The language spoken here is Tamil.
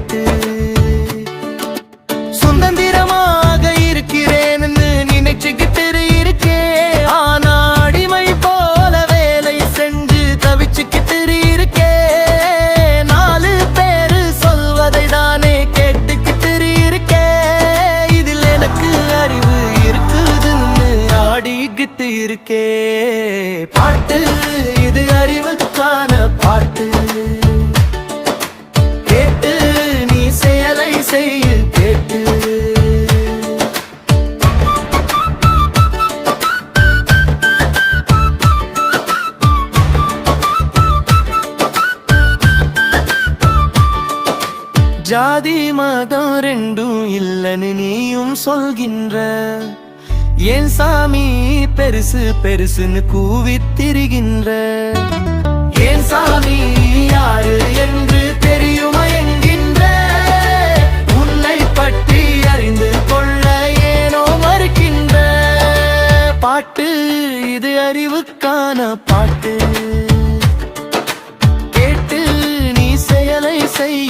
கேட்டு சுதந்திரமாக இருக்கிறேன்னு நினைச்சுக்கிட்டு இருக்கே. ஆனா அடிமை போல வேலை செஞ்சு தவிச்சுக்கிட்டு இருக்கே. நாலு பேரு சொல்வதை தானே கேட்டுக்கிட்டு இருக்கே. இதில் எனக்கு அறிவு இருக்குதுன்னு ஆடிக்கிட்டு இருக்கே. பாட்டு இது ஜாதி மதம் ரெண்டும் இல்லைன்னு நீயும் சொல்கின்ற. என் சாமி பெருசு பெருசுன்னு கூவித் திரிகின்ற என் சாமி யாரு என்று தெரியுமா என்கின்ற. உன்னை பற்றி அறிந்து கொள்ள ஏனோ மறுக்கின்ற. பாட்டு இது அறிவுக்கான பாட்டு. கேட்டு நீ செயலை செய்ய.